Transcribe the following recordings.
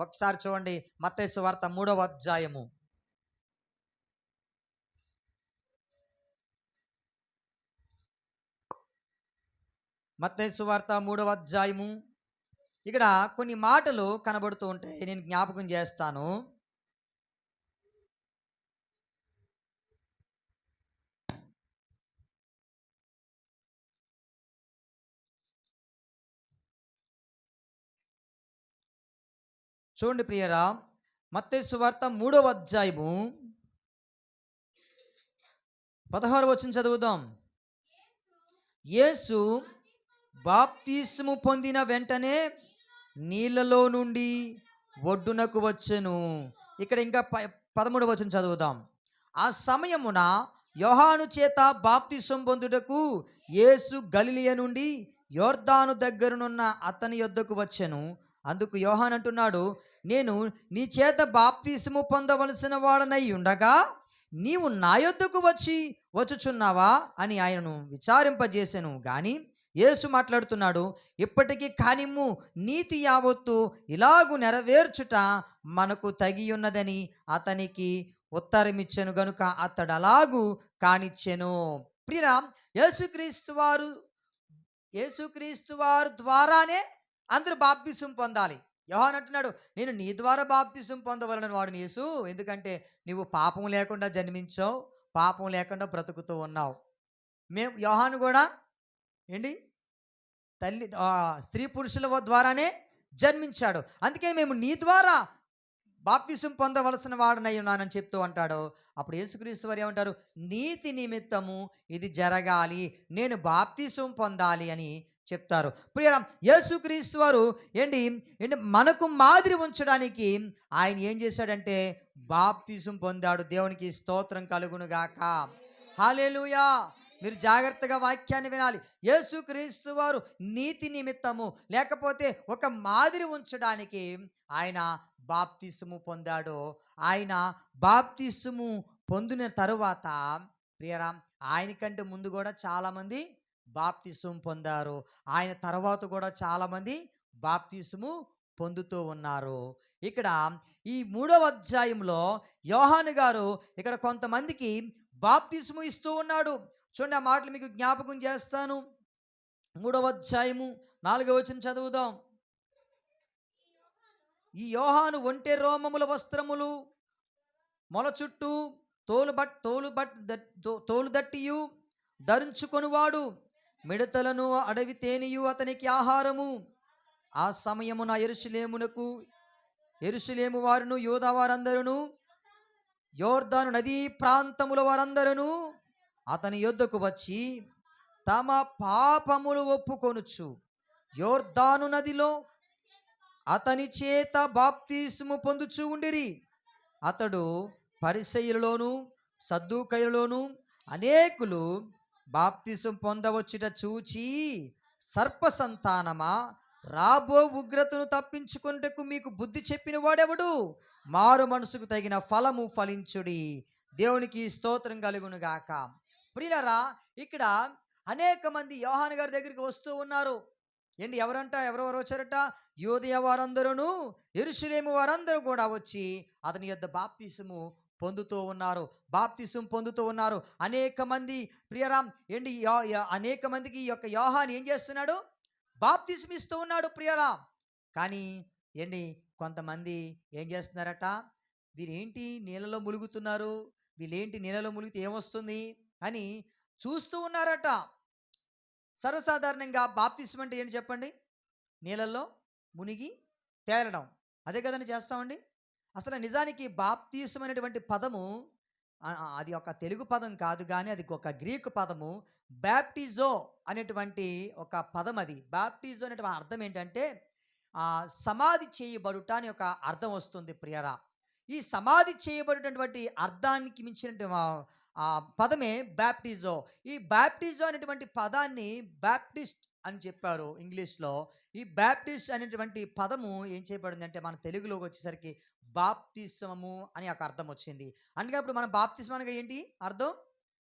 ఒకసారి చూడండి మత్తేసు వార్త మూడవ అధ్యాయము. మత్తేసు వార్త మూడవ అధ్యాయము. ఇక్కడ కొన్ని మాటలు కనబడుతూ ఉంటాయి. నేను జ్ఞాపకం చేస్తాను. చూడండి ప్రియరా మత్తయి వార్త మూడవ అధ్యాయము. పదహారు వచ్చిన చదువుదాం. యేసు బాప్తిస్ము పొందిన వెంటనే నీళ్ళలో నుండి ఒడ్డునకు వచ్చెను. ఇక్కడ ఇంకా ప పదమూడు వచ్చిన చదువుదాం. ఆ సమయమున యోహాను చేత బాప్తిసం పొందుటకు యేసు గలిలియ నుండి యోర్దాను దగ్గరనున్న అతని యొద్దకు వచ్చెను. అందుకు యోహాన్ అంటున్నాడు నేను నీ చేత బాప్తిస్ము పొందవలసిన వాడనై ఉండగా నీవు నా యొద్దకు వచ్చి వచ్చుచున్నావా? అని ఆయనను విచారింపజేసెను. గాని యేసు మాట్లాడుతున్నాడు ఇప్పటికీ కానిమ్ము నీతి యావత్తు ఇలాగు నెరవేర్చుట మనకు తగి ఉన్నదని అతనికి ఉత్తరమిచ్చెను గనుక అతడు అలాగూ కానిచ్చెను. ప్రియరా యేసుక్రీస్తు వారు యేసుక్రీస్తు వారు ద్వారానే అందరూ బాప్తిసం పొందాలి. యోహాన్ అంటున్నాడు నేను నీ ద్వారా బాప్తిసం పొందవలన వాడు యేసు. ఎందుకంటే నీవు పాపం లేకుండా జన్మించావు పాపం లేకుండా బ్రతుకుతూ ఉన్నావు. మేము యోహాను కూడా ఏంటి? తల్లి స్త్రీ పురుషుల ద్వారానే జన్మించాడు. అందుకే మేము నీ ద్వారా బాప్తిసం పొందవలసిన వాడనై ఉన్నానని చెప్తూ అంటాడు. అప్పుడు యేసుక్రీస్తు వారు ఏమంటారు? నీతి నిమిత్తము ఇది జరగాలి. నేను బాప్తిసం పొందాలి అని చెప్తారు. ప్రియ యేసుక్రీస్తు వారు ఏంటి? ఏంటి? మనకు మాదిరి ఉంచడానికి ఆయన ఏం చేశాడంటే బాప్తిజం పొందాడు. దేవునికి స్తోత్రం కలుగునుగాక. హాలేలుయా మీరు జాగ్రత్తగా వాక్యాన్ని వినాలి. యేసుక్రీస్తు వారు నీతి నిమిత్తము లేకపోతే ఒక మాదిరి ఉంచడానికి ఆయన బాప్తిసము పొందాడు. ఆయన బాప్తిసము పొందిన తరువాత ప్రియరా ఆయనకంటే ముందు కూడా చాలామంది బాప్తిసం పొందారు. ఆయన తర్వాత కూడా చాలామంది బాప్తిసము పొందుతూ ఉన్నారు. ఇక్కడ ఈ మూడవ అధ్యాయంలో యోహాను గారు ఇక్కడ కొంతమందికి బాప్తిసము ఇస్తూ ఉన్నాడు. చూడండి ఆ మాటలు మీకు జ్ఞాపకం చేస్తాను. మూడవ అధ్యాయము నాలుగవ వచ్చిన చదువుదాం. ఈ యోహాను ఒంటె రోమముల వస్త్రములు మొల చుట్టూ తోలు బట్ తోలు బట్ తోలు దట్టియు ధరించుకొనివాడు. మిడతలను అడవి తేనియు అతనికి ఆహారము. ఆ సమయమున ఎరుషులేమునకు ఎరుషులేము వారును యోధా వారందరును యోర్దాను నదీ ప్రాంతముల వారందరును అతని యొద్దకు వచ్చి తమ పాపములు ఒప్పుకొనుచు యోర్దాను నదిలో అతని చేత బాప్తీసుము పొందుచు ఉండిరి. అతడు పరిసయులలోను సద్దుకయులలోను అనేకులు బాప్తిసం పొందవచ్చుట చూచి సర్ప సంతానమా రాబో ఉగ్రతను తప్పించుకుంటకు మీకు బుద్ధి చెప్పిన వాడెవడు? మారు మనసుకు తగిన ఫలము ఫలించుడి. దేవునికి స్తోత్రం కలుగునుగాక ప్రియులరా ఇక్కడ అనేక మంది యోహాన్ గారి దగ్గరికి వస్తూ ఉన్నారు. ఏంటి ఎవరంట? ఎవరెవరు వచ్చారట? యోదయ వారందరూను ఎరుషులేము వారందరూ కూడా వచ్చి అతని యొద్ద బాప్తిసము పొందుతూ ఉన్నారు. బాప్తిసం పొందుతూ ఉన్నారు. అనేక మంది ప్రియరామ్ ఏంటి యో- అనేక మందికి ఈ యొక్క యోహాన్ ఏం చేస్తున్నాడు? బాప్తిసం ఇస్తూ ఉన్నాడు ప్రియరామ్ కానీ ఏంటి కొంతమంది ఏం చేస్తున్నారట? వీరేంటి నీళ్ళలో ములుగుతున్నారు? వీళ్ళేంటి నీళ్ళలో ములిగితే ఏమొస్తుంది? అని చూస్తూ ఉన్నారట. సర్వసాధారణంగా బాప్తిసం అంటే ఏంటి చెప్పండి? నీళ్ళల్లో మునిగి తేలడం. అదే కదండి చేస్తామండి? అసలు నిజానికి బాప్తీసం అనేటువంటి పదము అది ఒక తెలుగు పదం కాదు కానీ అది ఒక గ్రీకు పదము. బ్యాప్టిజో అనేటువంటి ఒక పదం అది. బ్యాప్టిజో అనేటువంటి అర్థం ఏంటంటే సమాధి చేయబడుట అని ఒక అర్థం వస్తుంది ప్రియరా. ఈ సమాధి చేయబడినటువంటి అర్థానికి మించిన ఆ పదమే బ్యాప్టిజో ఈ బ్యాప్టిజో అనేటువంటి పదాన్ని బ్యాప్టిస్ట్ అని చెప్పారు ఇంగ్లీష్లో. ఈ బ్యాప్టిస్ట్ అనేటువంటి పదము ఏం చేయబడింది అంటే మన తెలుగులోకి వచ్చేసరికి బాప్తిస్మము అని ఒక అర్థం వచ్చింది. అందుకే అప్పుడు మనం బాప్తిసం అనగా ఏంటి? అర్థం?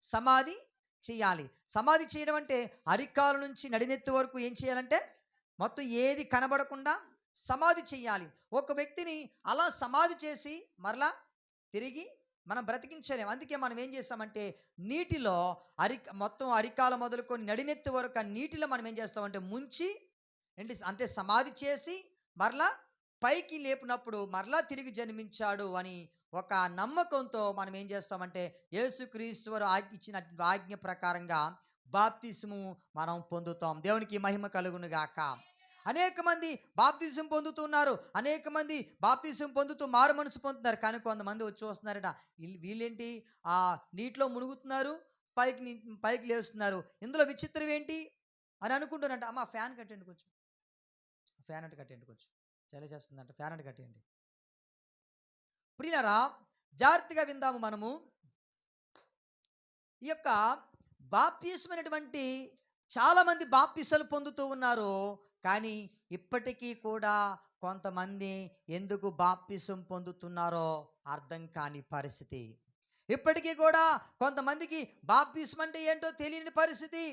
సమాధి చేయాలి. సమాధి చేయడం అంటే అరికాలు నుంచి నడినెత్తి వరకు ఏం చేయాలంటే మొత్తం ఏది కనబడకుండా సమాధి చేయాలి. ఒక వ్యక్తిని అలా సమాధి చేసి మరలా తిరిగి మనం బ్రతికించలేం. అందుకే మనం ఏం చేస్తామంటే నీటిలో అరి మొత్తం అరికాల మొదలుకొని నడినెత్తి వరకు ఆ నీటిలో మనం ఏం చేస్తామంటే ముంచి ఏంటి అంటే సమాధి చేసి మరలా పైకి లేపినప్పుడు మరలా తిరిగి జన్మించాడు అని ఒక నమ్మకంతో మనం ఏం చేస్తామంటే యేసుక్రీశ్వరు ఆజ్ఞ ఇచ్చిన ఆజ్ఞ ప్రకారంగా బాప్తిస్ము మనం పొందుతాం. దేవునికి మహిమ కలుగును గాక అనేక మంది బాప్తిజం పొందుతున్నారు. అనేక మంది బాప్తిజం పొందుతూ మారు మనసు పొందుతున్నారు. కానీ కొంతమంది వచ్చి వస్తున్నారట వీళ్ళు- వీళ్ళేంటి? ఆ నీటిలో మునుగుతున్నారు పైకి పైకి లేస్తున్నారు. ఇందులో విచిత్రం ఏంటి? అని అనుకుంటున్నారంట. అమ్మ ఫ్యాన్ కట్టండి కొంచెం. ఫ్యాన్ అంటే కట్టండి కొంచెం. చలి చేస్తుందంట ఫ్యాన్ అంటే కట్టేయండి. ప్రియులరా జాగ్రత్తగా విందాము మనము. ఈ యొక్క బాప్తీసమైనటువంటి చాలామంది బాప్తీసాలు పొందుతూ ఉన్నారు కానీ ఇప్పటికీ కూడా కొంతమంది ఎందుకు బాప్తిసం పొందుతున్నారో అర్థం కాని పరిస్థితి. ఇప్పటికీ కూడా కొంతమందికి బాప్తిసం అంటే ఏంటో తెలియని పరిస్థితి.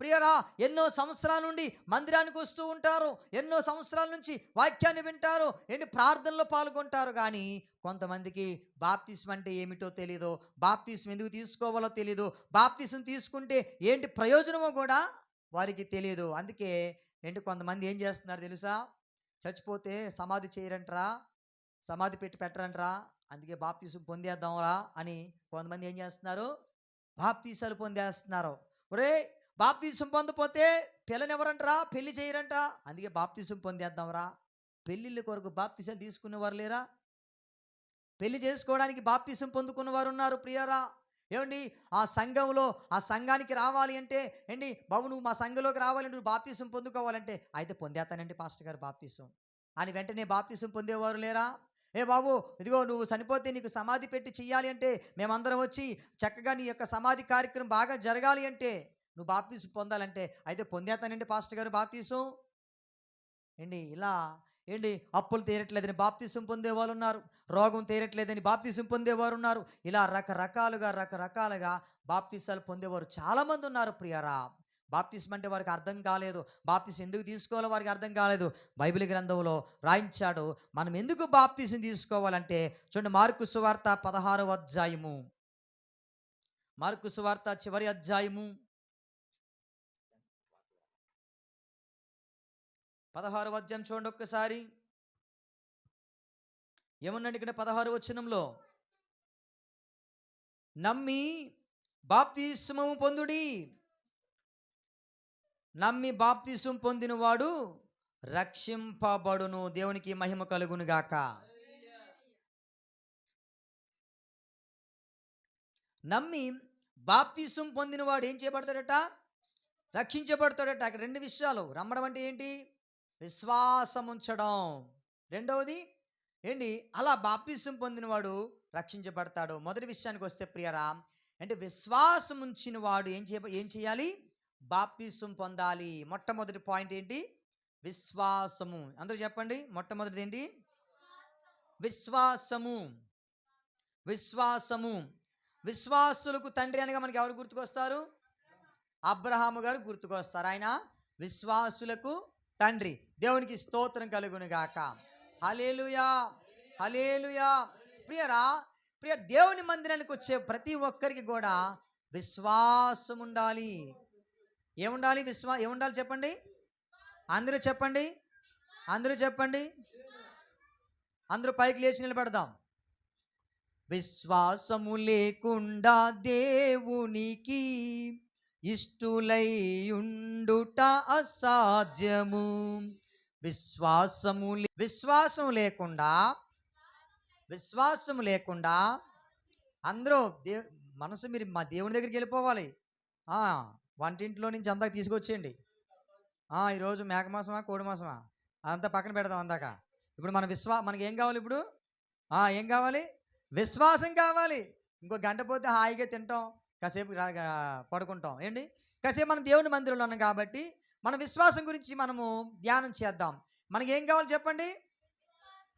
ప్రియరా ఎన్నో సంవత్సరాల నుండి మందిరానికి వస్తూ ఉంటారు. ఎన్నో సంవత్సరాల నుంచి వాక్యాన్ని వింటారు. ఎన్ని ప్రార్థనలో పాల్గొంటారు కానీ కొంతమందికి బాప్తిసం అంటే ఏమిటో తెలియదు బాప్తిసం ఎందుకు తీసుకోవాలో తెలియదు బాప్తిసం తీసుకుంటే ఏంటి ప్రయోజనమో కూడా వారికి తెలియదు అందుకే ఏంటి కొంతమంది ఏం చేస్తున్నారు తెలుసా? చచ్చిపోతే సమాధి చేయరంటరా సమాధి పెట్టి పెట్టరంటరా అందుకే బాప్తీసం పొందేద్దాంరా అని కొంతమంది ఏం చేస్తున్నారు? బాప్తీసాలు పొందేస్తున్నారు. ఒరే బాప్తీసం పొందపోతే పిల్లనివ్వరంటరా పెళ్ళి చేయరంట అందుకే బాప్తీసం పొందేద్దాంరా. పెళ్ళిళ్ళ కొరకు బాప్తీసాలు తీసుకునేవారు లేరా? పెళ్ళి చేసుకోవడానికి బాప్తీసం పొందుకున్న వారు ఉన్నారు ప్రియరా? ఏమండి? ఆ సంఘంలో ఆ సంఘానికి రావాలి అంటే ఏంటి? బాబు నువ్వు మా సంఘంలోకి రావాలంటే నువ్వు బాప్తీసం పొందుకోవాలంటే అయితే పొందేస్తానండి పాస్టర్ గారు బాప్తీసం. అని వెంటనే బాప్తీసం పొందేవారు లేరా? ఏ బాబు ఇదిగో నువ్వు చనిపోతే నీకు సమాధి పెట్టి చెయ్యాలి అంటే మేమందరం వచ్చి చక్కగా నీ యొక్క సమాధి కార్యక్రమం బాగా జరగాలి అంటే నువ్వు బాప్తీసం పొందాలంటే అయితే పొందేస్తానండి పాస్టర్ గారు బాప్తీసం. ఏంటి? ఇలా ఏంటి? అప్పులు తీరట్లేదని బాప్తిసం పొందేవారు ఉన్నారు రోగం తీరట్లేదని బాప్తిసం పొందేవారు ఉన్నారు ఇలా రకరకాలుగా రకరకాలుగా బాప్తీసాలు పొందేవారు చాలామంది ఉన్నారు ప్రియరా. బాప్తిసం అంటే వారికి అర్థం కాలేదు. బాప్తిసం ఎందుకు తీసుకోవాలో వారికి అర్థం కాలేదు. బైబిల్ గ్రంథంలో రాయించాడు మనం ఎందుకు బాప్తిసం తీసుకోవాలంటే చూడండి మార్కు సువార్త పదహారవ అధ్యాయము. మార్కు సువార్త చివరి అధ్యాయము. పదహారు అధ్యాయం చూడండి ఒక్కసారి. ఏమున్నాడు ఇక్కడ పదహారు వచనంలో? నమ్మి బాప్తిస్మము పొందుడి. నమ్మి బాప్తిసం పొందినవాడు రక్షింపబడును. దేవునికి మహిమ కలుగునుగాక. నమ్మి బాప్తిసం పొందినవాడు ఏం చేయబడతాడట? రక్షించబడతాడట. అక్కడ రెండు విషయాలు. రమ్మడం అంటే ఏంటి? విశ్వాసం ఉంచడం రెండవది ఏంటి? అలా బాప్తిసం పొందినవాడు రక్షించబడతాడు. మొదటి విషయానికి వస్తే ప్రియరా అంటే విశ్వాసం ఉంచిన వాడు ఏం చేయ ఏం చేయాలి? బాప్తిసం పొందాలి. మొట్టమొదటి పాయింట్ ఏంటి? విశ్వాసము. అందరూ చెప్పండి. మొట్టమొదటిది ఏంటి? విశ్వాసము. విశ్వాసము. విశ్వాసులకు తండ్రి అనగా మనకి ఎవరు గుర్తుకొస్తారు? అబ్రహాము గారు గుర్తుకొస్తారు. ఆయన విశ్వాసులకు తండ్రి దేవునికి స్తోత్రం కలుగును గాక. హలేలుయా హలేలుయా ప్రియరా ప్రియ దేవుని మందిరానికి వచ్చే ప్రతి ఒక్కరికి కూడా విశ్వాసం ఉండాలి. ఏముండాలి? విశ్వా ఏముండాలి చెప్పండి? అందరూ చెప్పండి? అందరూ చెప్పండి? అందరూ పైకి లేచి నిలబడదాం. విశ్వాసము లేకుండా దేవునికి ఇష్టులై ఉండుట అసాధ్యము. విశ్వాసము లే- విశ్వాసం లేకుండా విశ్వాసం లేకుండా అందరూ దే మనసు మీరు మా దేవుని దగ్గరికి వెళ్ళిపోవాలి. వంటింట్లో నుంచి అందాక తీసుకొచ్చేయండి. ఈరోజు మేకమాసమా కోడి మాసమా అదంతా పక్కన పెడదాం అందాక. ఇప్పుడు మన విశ్వా మనకి ఏం కావాలి ఇప్పుడు? ఏం కావాలి? విశ్వాసం కావాలి. ఇంకో గంట పోతే హాయిగా తింటాం. కాసేపు పడుకుంటాం. ఏంటి? కాసేపు మనం దేవుని మందిరంలో ఉన్నాం కాబట్టి మన విశ్వాసం గురించి మనము ధ్యానం చేద్దాం. మనకి ఏం కావాలి చెప్పండి?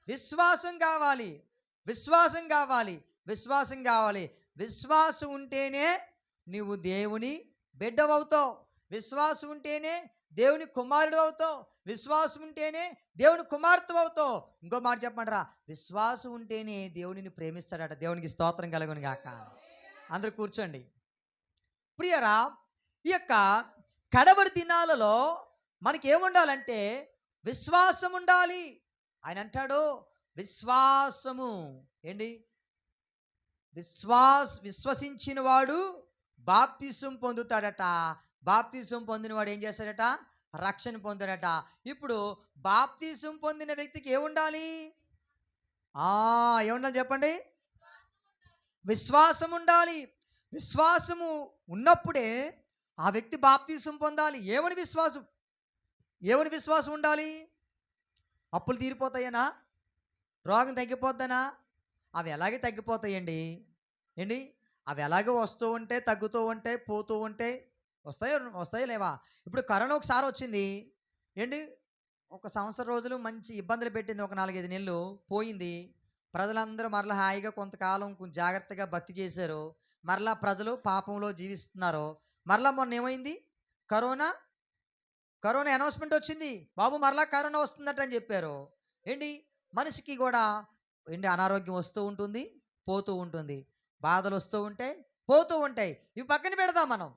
విశ్వాసం కావాలి. విశ్వాసం కావాలి. విశ్వాసం కావాలి. విశ్వాసం ఉంటేనే నీవు దేవుని బిడ్డవవుతావు విశ్వాసం ఉంటేనే దేవుని కుమారుడు అవుతావు. విశ్వాసం ఉంటేనే దేవుని కుమార్తె అవుతావు. ఇంకో మాట చెప్పండిరా విశ్వాసం ఉంటేనే దేవునిని ప్రేమిస్తాడట. దేవునికి స్తోత్రం కలుగును గాక. అందరు కూర్చోండి. ప్రియరా ఈ యొక్క కడవరి దినాలలో మనకి ఏముండాలంటే విశ్వాసం ఉండాలి ఆయన అంటాడు విశ్వాసము ఏంటి? విశ్వాస్ విశ్వసించిన వాడు బాప్తిసం పొందుతాడట. బాప్తిసం పొందిన వాడు ఏం చేస్తాడట? రక్షణ పొందాడట. ఇప్పుడు బాప్తిసం పొందిన వ్యక్తికి ఏముండాలి? ఏముండాలి చెప్పండి? విశ్వాసం ఉండాలి విశ్వాసము ఉన్నప్పుడే ఆ వ్యక్తి బాప్తీసం పొందాలి. ఏమని విశ్వాసం? ఏమని విశ్వాసం ఉండాలి? అప్పులు తీరిపోతాయనా? రోగం తగ్గిపోద్దనా? అవి ఎలాగే తగ్గిపోతాయండి? ఏంటి? అవి ఎలాగే వస్తూ ఉంటే తగ్గుతూ ఉంటే పోతూ ఉంటే వస్తాయో వస్తాయో లేవా? ఇప్పుడు కరోనా ఒకసారి వచ్చింది. ఏంటి? ఒక సంవత్సరం రోజులు మంచి ఇబ్బందులు పెట్టింది. ఒక నాలుగైదు నెలలు పోయింది. ప్రజలందరూ మరలా హాయిగా కొంతకాలం కొంచెం జాగ్రత్తగా భక్తి చేశారు మరలా ప్రజలు పాపంలో జీవిస్తున్నారు మరలా మొన్న ఏమైంది? కరోనా? కరోనా అనౌన్స్మెంట్ వచ్చింది. బాబు మరలా కరోనా వస్తుందట అని చెప్పారు. ఏంటి? మనిషికి కూడా ఏంటి? అనారోగ్యం వస్తూ ఉంటుంది పోతూ ఉంటుంది. బాధలు వస్తూ ఉంటాయి పోతూ ఉంటాయి. ఇవి పక్కన పెడదాం మనం.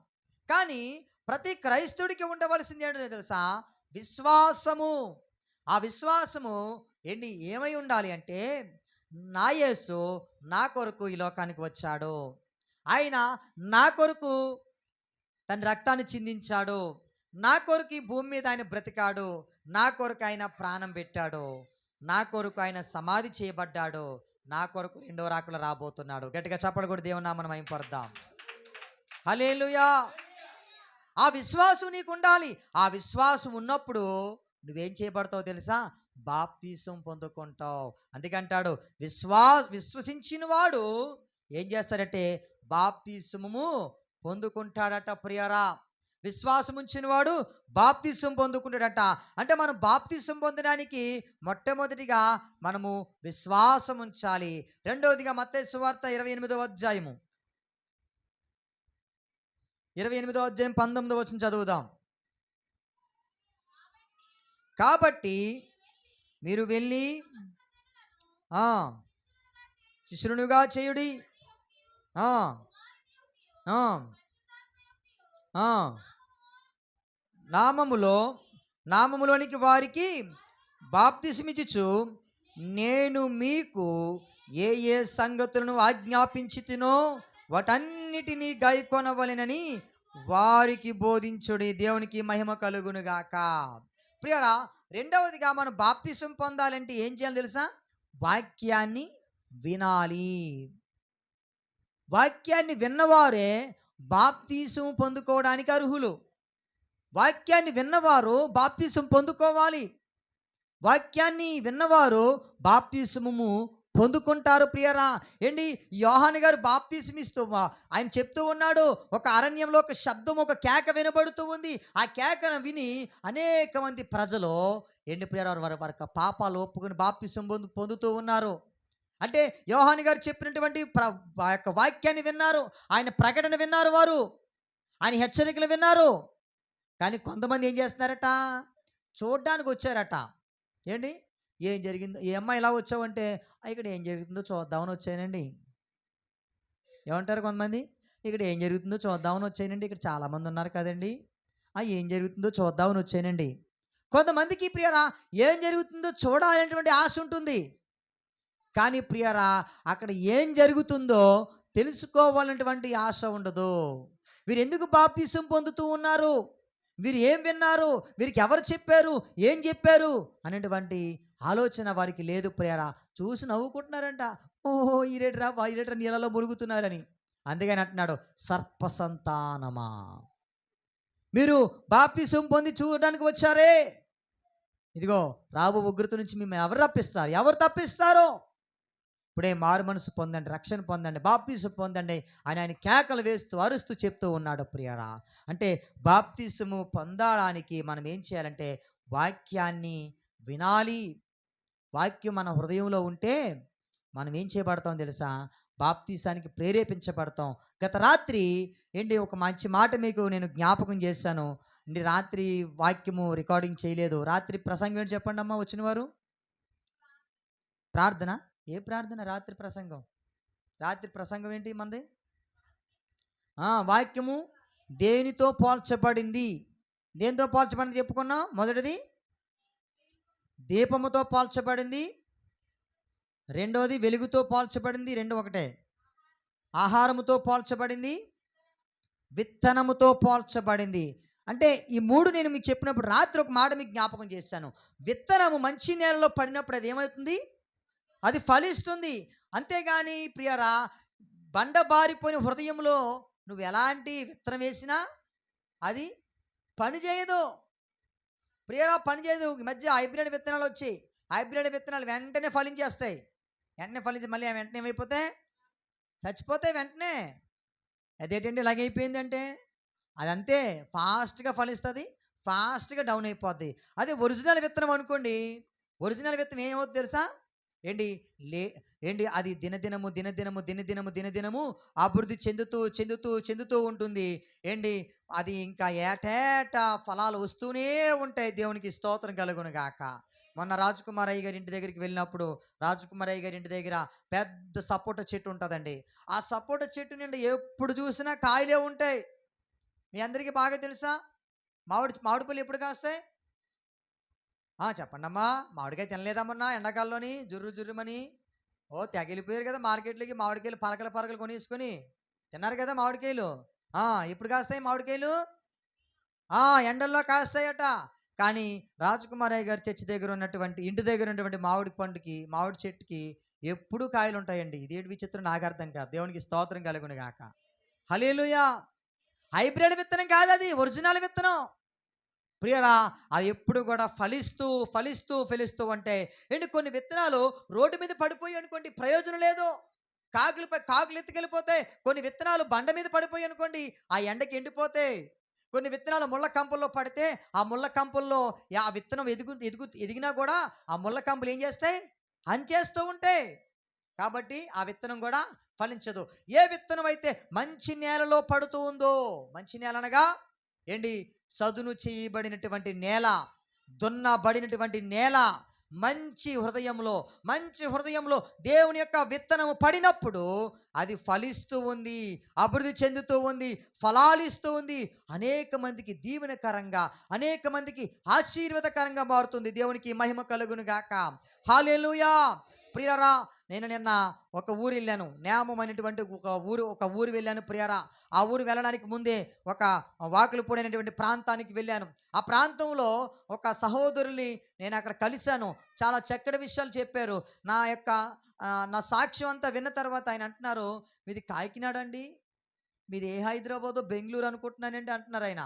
కానీ ప్రతి క్రైస్తవుడికి ఉండవలసింది ఏంటో తెలుసా? విశ్వాసము. ఆ విశ్వాసము ఏంటి? ఏమై ఉండాలి అంటే నా యేసు నా కొరకు ఈ లోకానికి వచ్చాడు. ఆయన నా కొరకు తన రక్తాన్ని చిందించాడు. నా కొరకు ఈ భూమి మీద ఆయన బ్రతికాడు. నా కొరకు ఆయన ప్రాణం పెట్టాడు. నా కొరకు ఆయన సమాధి చేయబడ్డాడు. నా కొరకు రెండో రాకులు రాబోతున్నాడు. గట్టిగా చెప్పడం కూడా దేవుని మనం ఏం పడదాం హలేలుయా ఆ విశ్వాసం నీకు ఉండాలి ఆ విశ్వాసం ఉన్నప్పుడు నువ్వేం చేయబడతావు తెలుసా? బాప్తీసం పొందుకుంటావు. అందుకంటాడు విశ్వాస విశ్వసించిన వాడు ఏం చేస్తాడంటే బాప్తీసము పొందుకుంటాడట ప్రియరా. విశ్వాసం ఉంచిన వాడు బాప్తీసం పొందుకుంటాడట. అంటే మనం బాప్తీసం పొందడానికి మొట్టమొదటిగా మనము విశ్వాసం ఉంచాలి రెండవదిగా మత్తే సువార్త ఇరవై ఎనిమిదవ అధ్యాయము. ఇరవై ఎనిమిదవ అధ్యాయం పంతొమ్మిదవ వచ్చిన చదువుదాం. కాబట్టి మీరు వెళ్ళి శిష్యునుగా చేయుడి. నామములో నామములోనికి వారికి బాప్తిసమిచ్చుచు నేను మీకు ఏ ఏ సంగతులను ఆజ్ఞాపించుతునో వాటన్నిటినీ గైకొనవలెనని వారికి బోధించుడి. దేవునికి మహిమ కలుగునుగాక. ప్రియరా రెండవదిగా మనం బాప్తిసం పొందాలంటే ఏం చేయాలి తెలుసా? వాక్యాన్ని వినాలి. వాక్యాన్ని విన్నవారే బాప్తీసం పొందుకోవడానికి అర్హులు. వాక్యాన్ని విన్నవారు బాప్తీసం పొందుకోవాలి. వాక్యాన్ని విన్నవారు బాప్తీసము పొందుకుంటారు ప్రియరా. ఏంటి? యోహాన్ గారు బాప్తిస్మిస్తూ ఆయన చెప్తూ ఉన్నాడు ఒక అరణ్యంలో ఒక శబ్దం ఒక కేక వినబడుతూ ఉంది. ఆ కేకను విని అనేక మంది ప్రజలు ఏంటి ప్రియరా వారి వారి పాపాలు ఒప్పుకుని బాప్తిసం పొందు పొందుతూ ఉన్నారు. అంటే యోహాన్ గారు చెప్పినటువంటి ప్ర ఆ యొక్క వాక్యాన్ని విన్నారు. ఆయన ప్రకటన విన్నారు వారు. ఆయన హెచ్చరికలు విన్నారు. కానీ కొంతమంది ఏం చేస్తున్నారట? చూడ్డానికి వచ్చారట. ఏంటి? ఏం జరిగిందో ఏ అమ్మాయి ఇలా వచ్చావంటే ఇక్కడ ఏం జరుగుతుందో చూద్దామని వచ్చానండి. ఏమంటారు కొంతమంది? ఇక్కడ ఏం జరుగుతుందో చూద్దామని వచ్చానండి. ఇక్కడ చాలామంది ఉన్నారు కదండి. ఆ ఏం జరుగుతుందో చూద్దామని వచ్చానండి. కొంతమందికి ప్రియరా ఏం జరుగుతుందో చూడాలనేటువంటి ఆశ ఉంటుంది. కానీ ప్రియరా అక్కడ ఏం జరుగుతుందో తెలుసుకోవాలన్నటువంటి ఆశ ఉండదు. వీరు ఎందుకు బాప్తీసం పొందుతూ ఉన్నారు? వీరు ఏం విన్నారు? వీరికి ఎవరు చెప్పారు? ఏం చెప్పారు? అనేటువంటి ఆలోచన వారికి లేదు ప్రియరా. చూసి నవ్వుకుంటున్నారంట. ఓహో ఈరేట్రా ఈరేట్రా నీళ్ళలో మురుగుతున్నారని. అందుకని అంటున్నాడు సర్పసంతానమా? మీరు బాప్తిసం పొంది చూడడానికి వచ్చారే. ఇదిగో రాబు ఉగ్రత నుంచి మిమ్మల్ని ఎవరు తప్పిస్తారు ఎవరు తప్పిస్తారో? ఇప్పుడే మారు మనసు పొందండి రక్షణ పొందండి బాప్తీసు పొందండి అని ఆయన కేకలు వేస్తూ అరుస్తూ చెప్తూ ఉన్నాడు ప్రియరా. అంటే బాప్తీసము పొందడానికి మనం ఏం చేయాలంటే వాక్యాన్ని వినాలి. వాక్యం మన హృదయంలో ఉంటే మనం ఏం చేయబడతాం తెలుసా? బాప్తీసానికి ప్రేరేపించబడతాం. గత రాత్రి ఏంటి ఒక మంచి మాట మీకు నేను జ్ఞాపకం చేశాను. అంటే రాత్రి వాక్యము రికార్డింగ్ చేయలేదు. రాత్రి ప్రసంగం ఏంటి చెప్పండి అమ్మా వచ్చిన వారు ప్రార్థన? ఏ ప్రార్థన? రాత్రి ప్రసంగం. రాత్రి ప్రసంగం ఏంటి మనది? వాక్యము దేనితో పోల్చబడింది? దేనితో పోల్చబడింది చెప్పుకున్నాం మొదటిది? దీపముతో పోల్చబడింది. రెండవది వెలుగుతో పోల్చబడింది. రెండు ఒకటే. ఆహారముతో పోల్చబడింది. విత్తనముతో పోల్చబడింది. అంటే ఈ మూడు నేను మీకు చెప్పినప్పుడు రాత్రి ఒక మాట మీకు జ్ఞాపకం చేశాను. విత్తనము మంచి నేలలో పడినప్పుడు అది ఏమవుతుంది? అది ఫలిస్తుంది. అంతేగాని ప్రియరా బండ బారిపోయిన హృదయంలో నువ్వు ఎలాంటి విత్తనం వేసినా అది పనిచేయదు. ప్రియరా పని చేయదు. ఈ మధ్య హైబ్రిడ్ విత్తనాలు వచ్చి హైబ్రిడ్ విత్తనాలు వెంటనే ఫలించేస్తాయి. వెంటనే ఫలించి మళ్ళీ అవి వెంటనే ఏమైపోతే? చచ్చిపోతాయి వెంటనే. అదేంటంటే ఇలాగైపోయింది అయిపోయిందంటే? అదంతే ఫాస్ట్గా ఫలిస్తుంది ఫాస్ట్గా డౌన్ అయిపోద్ది. అదే ఒరిజినల్ విత్తనం అనుకోండి. ఒరిజినల్ విత్తనం ఏమవుతుంది తెలుసా? ఏంటి? లే ఏంటి? అది దినదినము దినదినము దినదినము దినదినము అభివృద్ధి చెందుతూ చెందుతూ చెందుతూ ఉంటుంది. ఏంటి? అది ఇంకా ఏటేటా ఫలాలు వస్తూనే ఉంటాయి దేవునికి స్తోత్రం కలుగును గాక. మొన్న రాజకుమారయ్య గారి ఇంటి దగ్గరికి వెళ్ళినప్పుడు రాజకుమారయ్య గారి ఇంటి దగ్గర పెద్ద సపోటా చెట్టు ఉంటుందండి. ఆ సపోటా చెట్టు నిండి ఎప్పుడు చూసినా కాయలే ఉంటాయి. మీ అందరికీ బాగా తెలుసా? మామిడి మామిడి పళ్ళు ఎప్పుడు కాస్తాయి? ఆ, మామిడికాయ తినలేదమ్మన్నా ఎండాకాలంలోని? జుర్రు జుర్రుమని? ఓ! తెగిలిపోయారు కదా మార్కెట్లోకి మామిడికాయలు పరకలు పరకలు కొనేసుకొని. తిన్నారు కదా మామిడికాయలు? ఆ, ఎప్పుడు కాస్తాయి మామిడికాయలు? ఆ, ఎండల్లో కాస్తాయట. కానీ రాజకుమారయ్య గారి చర్చి దగ్గర ఉన్నటువంటి ఇంటి దగ్గర ఉన్నటువంటి మామిడి పండుకి మామిడి చెట్టుకి ఎప్పుడూ కాయలు ఉంటాయండి ఇదేంటి విచిత్రం? నాకు అర్థం కాదు. దేవునికి స్తోత్రం కలుగును గాక. హలేలుయా హైబ్రిడ్ విత్తనం కాదు అది ఒరిజినల్ విత్తనం. ప్రియరా అది ఎప్పుడు కూడా ఫలిస్తూ ఫలిస్తూ ఫలిస్తూ ఉంటే ఏంటి కొన్ని విత్తనాలు రోడ్డు మీద పడిపోయి అనుకోండి ప్రయోజనం లేదు. కాకులపై కాకులు ఎత్తుకెళ్ళిపోతాయి కొన్ని విత్తనాలు బండ మీద పడిపోయి అనుకోండి ఆ ఎండకి ఎండిపోతాయి కొన్ని విత్తనాలు ముళ్ళ కంపల్లో పడితే ఆ ముళ్ళ కంపల్లో ఆ విత్తనం ఎదుగు ఎదుగు ఎదిగినా కూడా ఆ ముళ్ళ కంపలు ఏం చేస్తాయి? అంచేస్తూ ఉంటాయి కాబట్టి ఆ విత్తనం కూడా ఫలించదు. ఏ విత్తనం అయితే మంచి నేలలో పడుతూ ఉందో మంచి నేల అనగా ఏంటి? సదును చేయబడినటువంటి నేల దున్నబడినటువంటి నేల మంచి హృదయంలో మంచి హృదయంలో దేవుని యొక్క విత్తనము పడినప్పుడు అది ఫలిస్తూ ఉంది అభివృద్ధి చెందుతూ ఉంది ఫలాలిస్తూ ఉంది. అనేక మందికి దీవెనకరంగా అనేక మందికి ఆశీర్వదకరంగా మారుతుంది దేవునికి మహిమ కలుగును గాక హాలేలుయా ప్రియరా నేను నిన్న ఒక ఊరు వెళ్ళాను. నేమం అనేటువంటి ఒక ఊరు ఒక ఊరు వెళ్ళాను ప్రియరా. ఆ ఊరు వెళ్ళడానికి ముందే ఒక వాకులపూడైనటువంటి ప్రాంతానికి వెళ్ళాను. ఆ ప్రాంతంలో ఒక సహోదరుని నేను అక్కడ కలిశాను. చాలా చక్కటి విషయాలు చెప్పారు. నా యొక్క నా సాక్ష్యం అంతా విన్న తర్వాత ఆయన అంటున్నారు మీది కాకినాడ అండి. మీది ఏ హైదరాబాదో బెంగళూరు అనుకుంటున్నానండి అంటున్నారు ఆయన.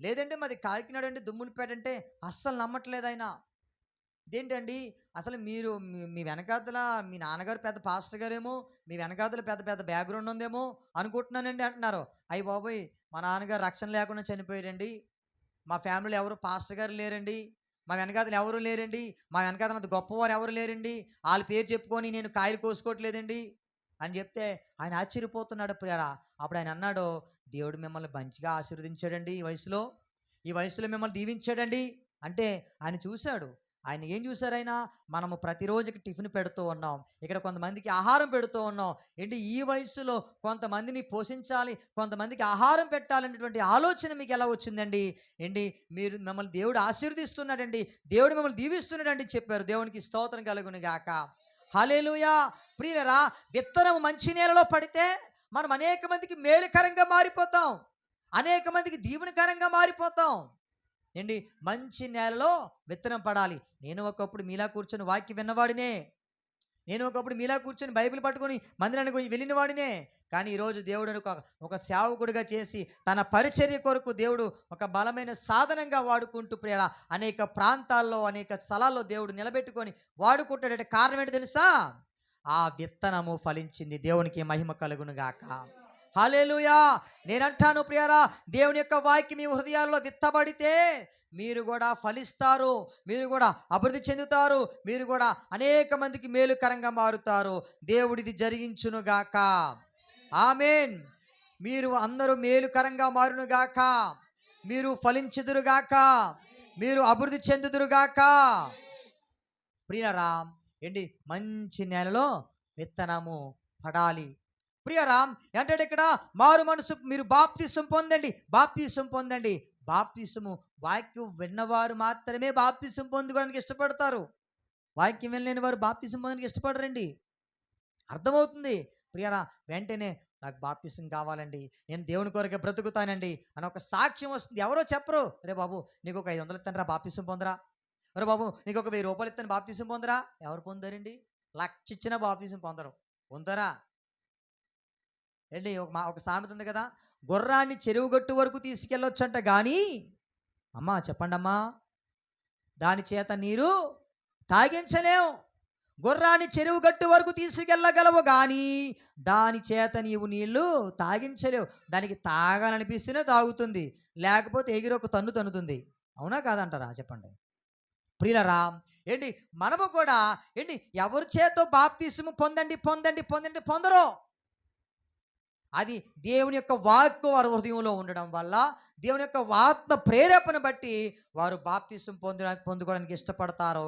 లేదంటే మాది కాకినాడ అండి. దుమ్ములపేట అంటే అస్సలు నమ్మట్లేదు ఆయన. ఇదేంటండి? అసలు మీరు మీ- వెనకాతల మీ నాన్నగారు పెద్ద పాస్టర్ గారేమో మీ వెనకాతల పెద్ద పెద్ద బ్యాక్గ్రౌండ్ ఉందేమో అనుకుంటున్నానండి అంటున్నారు. అయ్యి బాబోయ్! మా నాన్నగారు రక్షణ లేకుండా చనిపోయాడండి. మా ఫ్యామిలీలో ఎవరు పాస్టర్ గారు లేరండి. మా వెనకాతలు ఎవరు లేరండి. మా వెనకాతల అంత గొప్పవారు ఎవరు లేరండి. వాళ్ళ పేరు చెప్పుకొని నేను కాయలు కోసుకోవట్లేదండి అని చెప్తే ఆయన ఆశ్చర్యపోతున్నాడు. ప్రియరా అప్పుడు ఆయన అన్నాడు దేవుడు మిమ్మల్ని మంచిగా ఆశీర్వదించాడండి ఈ వయసులో. ఈ వయసులో మిమ్మల్ని దీవించాడండి. అంటే ఆయన చూశాడు. ఆయన ఏం చూసారైనా మనము ప్రతిరోజుకి టిఫిన్ పెడుతూ ఉన్నాం. ఇక్కడ కొంతమందికి ఆహారం పెడుతూ ఉన్నాం. ఏంటి? ఈ వయసులో కొంతమందిని పోషించాలి కొంతమందికి ఆహారం పెట్టాలనేటువంటి ఆలోచన మీకు ఎలా వచ్చిందండి? ఏంటి? మీరు మిమ్మల్ని దేవుడు ఆశీర్వదిస్తున్నాడండి. దేవుడు మిమ్మల్ని దీవిస్తున్నాడండి చెప్పారు. దేవునికి స్తోత్రం కలుగును గాక. హలేలుయా ప్రియరా విత్తనం మంచి నేలలో పడితే మనం అనేక మందికి మేలుకరంగా మారిపోతాం. అనేక మందికి దీవెనకరంగా మారిపోతాం. ఏంటి? మంచి నేలలో విత్తనం పడాలి. నేను ఒకప్పుడు మీలా కూర్చొని వాక్యం విన్నవాడినే. నేను ఒకప్పుడు మీలా కూర్చొని బైబిల్ పట్టుకొని మందిరానికి పోయి వెళ్ళిన వాడినే కానీ ఈరోజు దేవుడు ఒక ఒక సేవకుడిగా చేసి తన పరిచర్య కొరకు దేవుడు ఒక బలమైన సాధనంగా వాడుకుంటూ ప్రియ అనేక ప్రాంతాల్లో అనేక స్థలాల్లో దేవుడు నిలబెట్టుకొని వాడుకుంటాడంటే. కారణం ఏంటి తెలుసా? ఆ విత్తనము ఫలించింది దేవునికి మహిమ కలుగునుగాక. హాలేలుయా నేనంటాను ప్రియరా దేవుని యొక్క వాక్యం మీ హృదయాల్లో విత్తబడితే మీరు కూడా ఫలిస్తారు మీరు కూడా అభివృద్ధి చెందుతారు మీరు కూడా అనేక మందికి మేలుకరంగా మారుతారు. దేవుడిది జరిగించునుగాక. ఆమెన్. మీరు అందరూ మేలుకరంగా మారునుగాక. మీరు ఫలించుదురుగాక. మీరు అభివృద్ధి చెందుదురుగాక. ప్రియరా ఏంటి? మంచి నేలలో విత్తనము పడాలి. ప్రియరా ఏంటంటే ఇక్కడ మారు మనసు మీరు బాప్తిసం పొందండి బాప్తిసం పొందండి. బాప్తిసము వాక్యం విన్నవారు మాత్రమే బాప్తిసం పొందుకోవడానికి ఇష్టపడతారు. వాక్యం వినలేని వారు బాప్తిసం పొందడానికి ఇష్టపడరండి. అర్థమవుతుంది. ప్రియరా వెంటనే నాకు బాప్తిసం కావాలండి నేను దేవుని కొరకే బ్రతుకుతానండి అని ఒక సాక్ష్యం వస్తుంది. ఎవరో చెప్పరు రే బాబు నీకు ఒక ఐదు వందలు ఇస్తాను బాప్తిసం పొందరా? రే బాబు నీకు ఒక వెయ్యి రూపాయలు ఇస్తాను బాప్తిసం పొందరా? ఎవరు పొందారండి? లక్ష ఇచ్చిన బాప్తిసం పొందరు. పొందరా? ఏంటి? ఒక మా ఒక సామెత ఉంది కదా గుర్రాన్ని చెరువు గట్టు వరకు తీసుకెళ్ళొచ్చంట కానీ అమ్మా చెప్పండి అమ్మా దాని చేత నీరు తాగించలేవు గుర్రాన్ని చెరువు గట్టు వరకు తీసుకెళ్ళగలవు కానీ దాని చేత నీవు నీళ్ళు తాగించలేవు. దానికి తాగాలనిపిస్తేనే తాగుతుంది లేకపోతే ఎగిరి ఒక తన్ను తన్నుతుంది. అవునా కాదంటారా? చెప్పండి. ప్రియులరా ఏంటి? మనము కూడా ఏంటి? ఎవరి చేతో బాప్తిసము పొందండి పొందండి పొందండి పొందరు. అది దేవుని యొక్క వాక్కు వారి హృదయంలో ఉండడం వల్ల దేవుని యొక్క ఆత్మ ప్రేరేపణ బట్టి వారు బాప్తీసం పొందడానికి పొందుకోవడానికి ఇష్టపడతారు